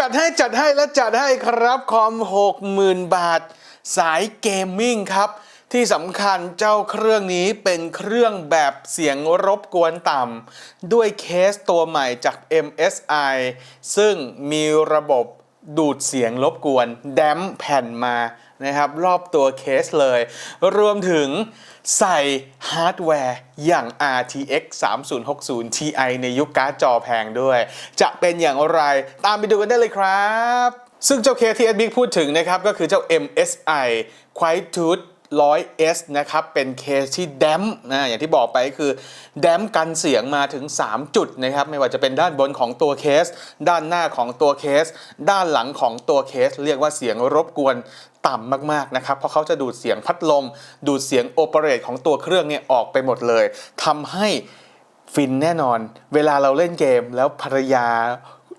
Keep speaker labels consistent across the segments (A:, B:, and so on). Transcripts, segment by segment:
A: จัดให้จัดให้และจัดให้ครับคอม 60,000 บาท สายเกมมิ่งครับ ที่สำคัญเจ้าเครื่องนี้เป็นเครื่องแบบเสียงรบกวนต่ำด้วยเคสตัวใหม่จาก MSI ซึ่งมีระบบดูดเสียงรบกวน แดมแผ่นมา นะครับ รอบตัวเคสเลย รวมถึงใส่ฮาร์ดแวร์อย่าง RTX 3060 Ti ในยุคการ์ดจอแพงด้วย จะเป็นอย่างไรตามไปดูกันได้เลยครับ ซึ่งเจ้าเคสที่ Edbic พูดถึงนะครับ ก็คือเจ้า MSI Quiet Tooth 100S นะครับ เป็นเคสที่แดมนะอย่างที่บอกไปคือแดมกันเสียงมาถึง 3 จุดนะครับ ไม่ว่าจะเป็นด้านบนของตัวเคส ด้านหน้าของตัวเคส ด้านหลังของตัวเคส เรียกว่าเสียงรบกวนต่ำมากๆนะครับ เพราะเขาจะดูดเสียงพัดลม ดูดเสียงโอเปเรตของตัวเครื่องเนี่ยออกไปหมดเลยทำให้ฟินแน่นอน เวลาเราเล่นเกมแล้วภรรยา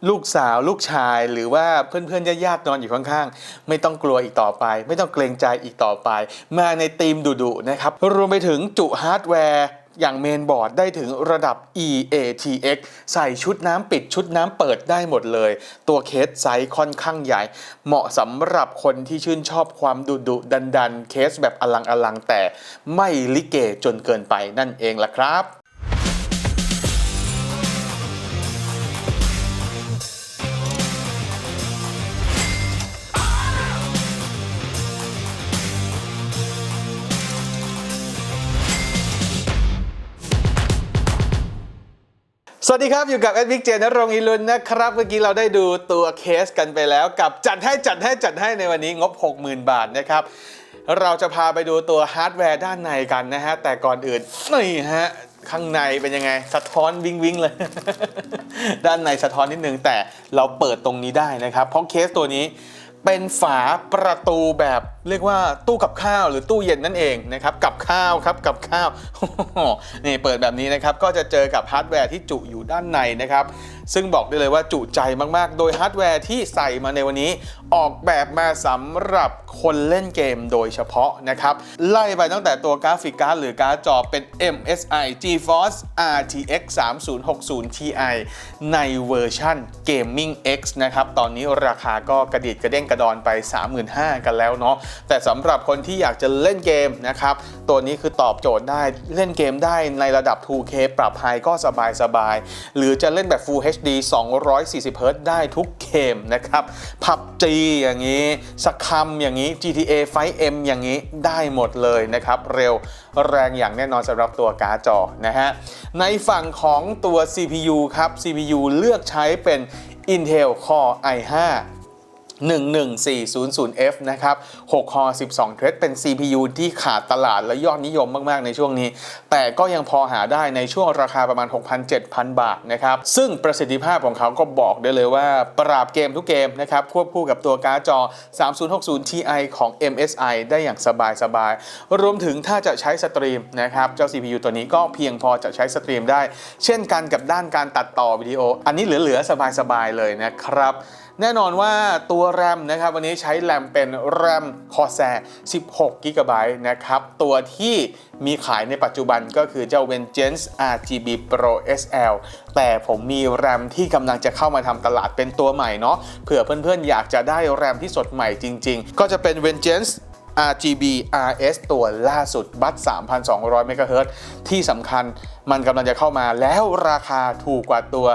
A: ลูกสาวลูกชายหรือว่าเพื่อนๆญาติๆนอนอยู่ข้างๆ ไม่ต้องกลัวอีกต่อไป ไม่ต้องเกรงใจอีกต่อไป มาในธีมดุๆนะครับ รวมไปถึงจุฮาร์ดแวร์อย่างเมนบอร์ดได้ถึงระดับ EATX ใส่ชุดน้ำปิดชุดน้ำเปิดได้หมดเลย ตัวเคสไซส์ค่อนข้างใหญ่ เหมาะสำหรับคนที่ชื่นชอบความดุดุดันดันๆเคสแบบอลังอลังแต่ไม่ลิเกจนเกินไปนั่นเองล่ะครับ สวัสดีครับ อยู่กับแอดวิกเจนรงอิลุนนะครับ เมื่อกี้เราได้ดูตัวเคสกันไปแล้วกับจัดให้จัดให้จัดให้ในวันนี้งบ 60,000 บาทนะครับ เราจะพาไปดูตัวฮาร์ดแวร์ด้านในกันนะฮะ แต่ก่อนอื่น นี่ฮะ ข้างในเป็นยังไง สะท้อนวิงวิงเลย ด้านในสะท้อนนิดนึงแต่เราเปิดตรงนี้ได้นะครับ เพราะเคสตัวนี้ เป็นฝาประตูแบบเรียกว่าตู้กับข้าวหรือตู้เย็นนั่นเองนะครับกับข้าวครับกับข้าวนี่เปิดแบบนี้นะครับก็จะเจอกับฮาร์ดแวร์ที่จุอยู่ด้านในนะครับซึ่งบอกได้เลยว่าจุใจมากๆ โดยฮาร์ดแวร์ที่ใส่มาในวันนี้ ออกแบบมาสำหรับคนเล่นเกมโดยเฉพาะนะครับ ไล่ไปตั้งแต่ตัวกราฟิกการ์ดหรือการ์ดจอเป็น MSI GeForce RTX 3060 Ti ในเวอร์ชัน Gaming X นะครับ ตอนนี้ราคาก็กระดิดกระเด้งกระดอนไป 35,000 กันแล้วเนาะแต่สำหรับคนที่อยากจะเล่นเกมนะครับ ตัวนี้คือตอบโจทย์ได้เล่นเกมได้ในระดับ 2K ปรับไฮก็สบายสบายๆหรือจะเล่นแบบ Full HD 240 Hz ได้ทุกเกมนะครับผับจีอย่างนี้สคัมอย่างนี้ GTA 5M อย่างนี้ได้หมดเลยนะครับ เร็วแรงอย่างแน่นอนสำหรับตัวการ์ดจอนะฮะ ในฝั่งของตัว CPU ครับ CPU เลือกใช้เป็น Intel Core i5 11400F นะครับ6คอ12 เทรดเป็น CPU ที่ขาดตลาดและยอดนิยมมาก ๆ ในช่วงนี้ แต่ก็ยังพอหาได้ในช่วงราคาประมาณ 6,000-7,000 บาทนะครับ ซึ่งประสิทธิภาพของเขาก็บอกได้เลยว่า ปราบเกมทุกเกมนะครับ ควบคู่กับตัวการ์ดจอ 3060 Ti ของ MSI ได้อย่างสบาย ๆ รวมถึงถ้าจะใช้สตรีมนะครับ เจ้า CPU ตัวนี้ก็เพียงพอจะใช้สตรีมได้ เช่นกันกับด้านการตัดต่อวิดีโอ อันนี้เหลือ ๆ สบาย ๆ เลยนะครับ แน่นอนว่าตัวแรมนะครับวันนี้ใช้แรมเป็นแรม Corsair 16 g b นะครับตัวที่มีขายในปัจจุบันก็คือเจ้า Vengeance RGB Pro SL แต่ผมมีแรมที่กำลังจะเข้ามาทำตลาดเป็นตัวใหม่เนาะเผื่อเพื่อนๆ อยากจะได้แรมที่สดใหม่จริงๆ ก็จะเป็น Vengeance RGB RS ตัวล่าสุดบัต3,200 MHz ที่สำคัญมันกำลังจะเข้ามาแล้วราคาถูกกว่าตัว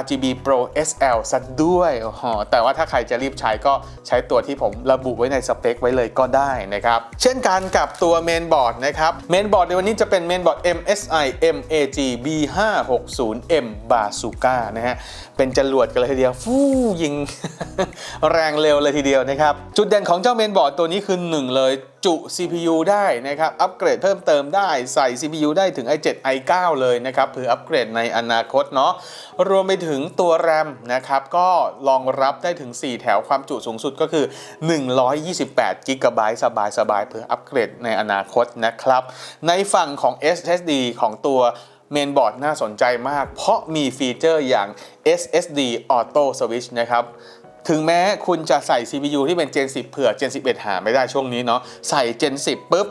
A: RGB Pro SL ซะด้วยโอ้โหแต่ว่าถ้าใครจะรีบใช้ก็ใช้ตัวที่ผมระบุไว้ในสเปคไว้เลยก็ได้นะครับ เช่นกันกับตัวเมนบอร์ดนะครับเมนบอร์ดในวันนี้จะเป็นเมนบอร์ด MSI MAG B560M Bazooka นะฮะ เป็นจรวดกันเลยทีเดียว ฟู่ยิง แรงเร็วเลยทีเดียวนะครับ จุดเด่นของเจ้าเมนบอร์ดตัวนี้คือ 1 เลยจุ CPU ได้นะครับ อัปเกรดเพิ่มเติมได้ใส่ CPU ได้ถึง i7 i9 เลยนะครับเพื่ออัปเกรดในอนาคตเนาะ รวมไปถึงตัว RAM นะครับ ก็รองรับได้ถึง 4 แถวความจุสูงสุดก็คือ 128 GB สบายสบายๆเพื่ออัปเกรดในอนาคตนะครับ ในฝั่งของ SSD ของตัวเมนบอร์ดน่าสนใจมาก เพราะมีฟีเจอร์อย่าง SSD Auto Switch นะครับ ถึงแม้คุณจะใส่ CPU ที่เป็น Gen 10 เผื่อ Gen 11 หาไม่ได้ช่วงนี้เนาะใส่ Gen 10ปุ๊บ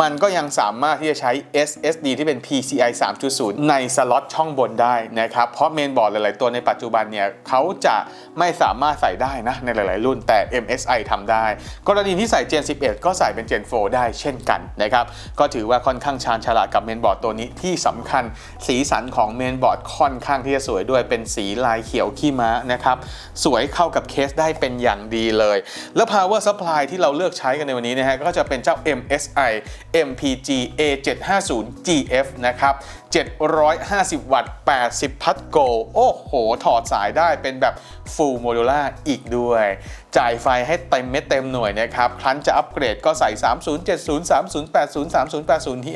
A: มันก็ยังสามารถที่จะใช้ SSD ที่เป็น PCI 3.0 ในสล็อตช่องบนได้นะครับ เพราะเมนบอร์ดหลาย ๆ ตัวในปัจจุบันเนี่ยเขาจะไม่สามารถใส่ได้นะในหลาย ๆ รุ่นแต่ MSI ทำได้ กรณีที่ใส่ Gen 11 ก็ใส่เป็น Gen 4 ได้เช่นกันนะครับ ก็ถือว่าค่อนข้างชาญฉลาดกับเมนบอร์ดตัวนี้ที่สำคัญสีสันของเมนบอร์ดค่อนข้างที่จะสวยด้วยเป็นสีลายเขียวขี้ม้านะครับสวยเข้ากับเคสได้เป็นอย่างดีเลย แล้ว power supply ที่เราเลือกใช้กันในวันนี้นะฮะก็จะเป็นเจ้า MSI MPG A750GF นะครับ 750 วัตต์ 80 พัตโก โอ้โห ถอดสายได้เป็นแบบ full modular อีกด้วย จ่ายไฟให้เต็มเม็ดเต็มหน่วยนะครับ ครั้นจะอัปเกรดก็ใส่ 3070 3080 3080 Ti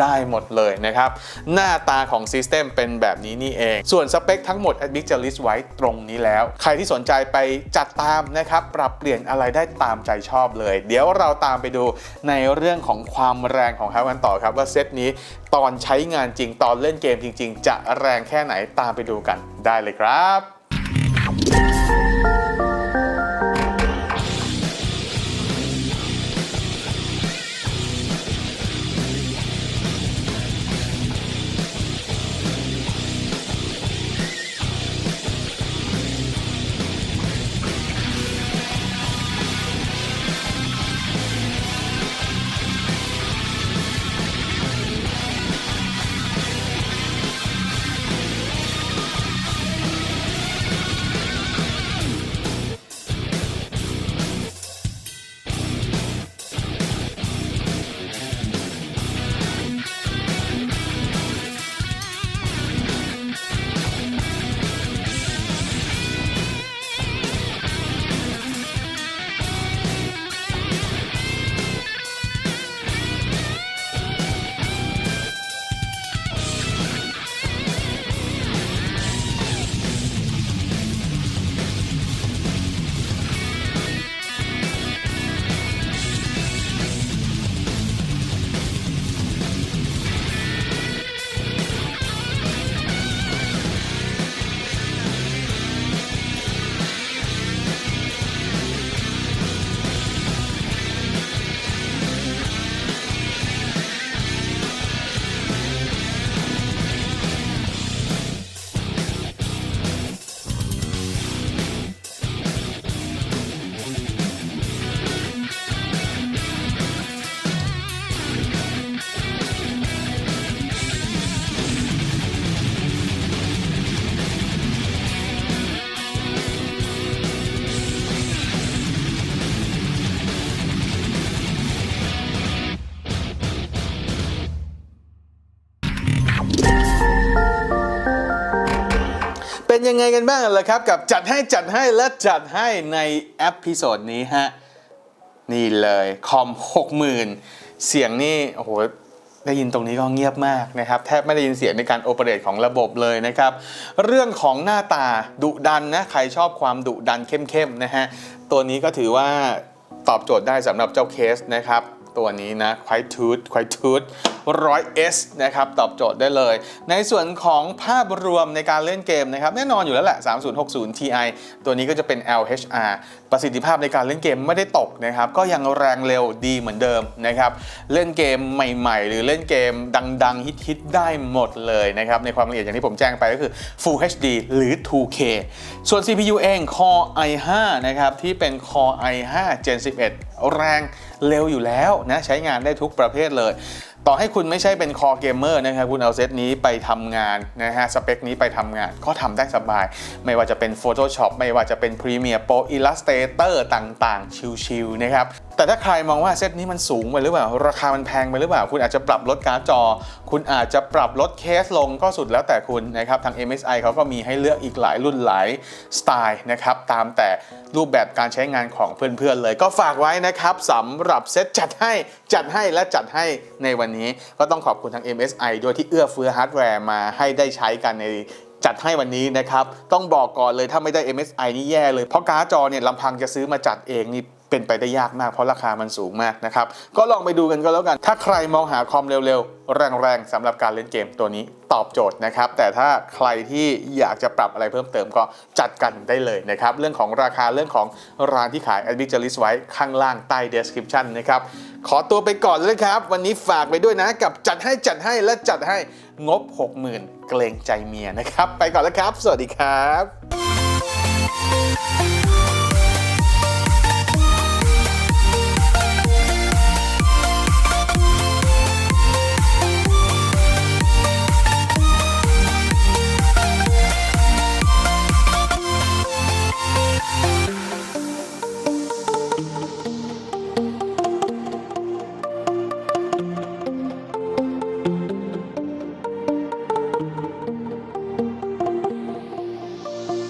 A: ได้หมดเลยนะครับ หน้าตาของซิสเต็มเป็นแบบนี้นี่เอง ส่วนสเปคทั้งหมด a d m i c จะ list ไว้ตรงนี้แล้ว ใครที่สนใจไปจัดตามนะครับ ปรับเปลี่ยนอะไรได้ตามใจชอบเลย เดี๋ยวเราตามไปดูในเรื่องของความแรงของเขากันต่อครับ ว่าเซตนี้ตอนใช้งานจริงตอนเล่นเกมจริง ๆ จะแรงแค่ไหนตามไปดูกันได้เลยครับ เป็นยังไงกันบ้างล่ะครับ กับจัดให้จัดให้และจัดให้ในแอปพิโซดนี้ฮะ นี่เลยคอม60,000 เสียงนี่โอ้โหได้ยินตรงนี้ก็เงียบมากนะครับ แทบไม่ได้ยินเสียงในการโอเปเรตของระบบเลยนะครับ เรื่องของหน้าตาดุดันนะ ใครชอบความดุดันเข้มๆนะฮะ ตัวนี้ก็ถือว่าตอบโจทย์ได้สำหรับเจ้าเคสนะครับ ตัวนี้นะ Quiet Tooth Quiet Tooth 100S นะครับตอบโจทย์ได้เลย ในส่วนของภาพรวมในการเล่นเกมนะครับแน่นอนอยู่แล้วแหละ 3060 Ti ตัวนี้ก็จะเป็น LHR ประสิทธิภาพในการเล่นเกมไม่ได้ตกนะครับก็ยังแรงเร็วดีเหมือนเดิมนะครับเล่นเกมใหม่ๆ หรือเล่นเกมดังๆฮิตๆได้หมดเลยนะครับในความละเอียดอย่างที่ผมแจ้งไปก็คือ Full HD หรือ 2K ส่วน CPU เอง Core i5 นะครับที่เป็น Core i5 Gen 11 แรงเร็วอยู่แล้วนะใช้งานได้ทุกประเภทเลย ต่อให้คุณไม่ใช่เป็นคอเกมเมอร์นะครับคุณเอาเซตนี้ไปทำงานนะฮะสเปคนี้ไปทำงานก็ทำได้สบาย ไม่ว่าจะเป็น Photoshop ไม่ว่าจะเป็น Premiere Pro Illustrator ต่างๆ ชิลๆนะครับแต่ถ้าใครมองว่าเซตนี้มันสูงไปหรือเปล่า ราคามันแพงไปหรือเปล่า คุณอาจจะปรับลดการ์ดจอ คุณอาจจะปรับลดเคสลงก็สุดแล้วแต่คุณนะครับทาง MSI เขาก็มีให้เลือกอีกหลายรุ่นหลายสไตล์นะครับตามแต่รูปแบบการใช้งานของเพื่อนๆเลย ก็ฝากไว้นะครับสำหรับเซตจัดให้จัดให้และจัดให้ในวันนี้ก็ต้องขอบคุณทาง MSI ด้วยที่เอื้อเฟื้อฮาร์ดแวร์มาให้ได้ใช้กันในจัดให้วันนี้นะครับ ต้องบอกก่อนเลยถ้าไม่ได้ MSI นี่แย่เลย เพราะการ์ดจอเนี่ยลำพังจะซื้อมาจัดเองนี่ เป็นไปได้ยากมากเพราะราคามันสูงมากนะครับ ก็ลองไปดูกันก็แล้วกัน ถ้าใครมองหาคอมเร็วๆ แรงๆสำหรับการเล่นเกมตัวนี้ตอบโจทย์นะครับ แต่ถ้าใครที่อยากจะปรับอะไรเพิ่มเติมก็จัดกันได้เลยนะครับ เรื่องของราคาเรื่องของร้านที่ขาย a d b i จะ list ไว้ข้างล่างใต้ description นะครับ ขอตัวไปก่อนเลยครับ วันนี้ฝากไปด้วยนะ กับจัดให้จัดให้และจัดให้งบ 60,000 เกรงใจเมียนะครับ ไปก่อนแล้วครับ สวัสดีครับ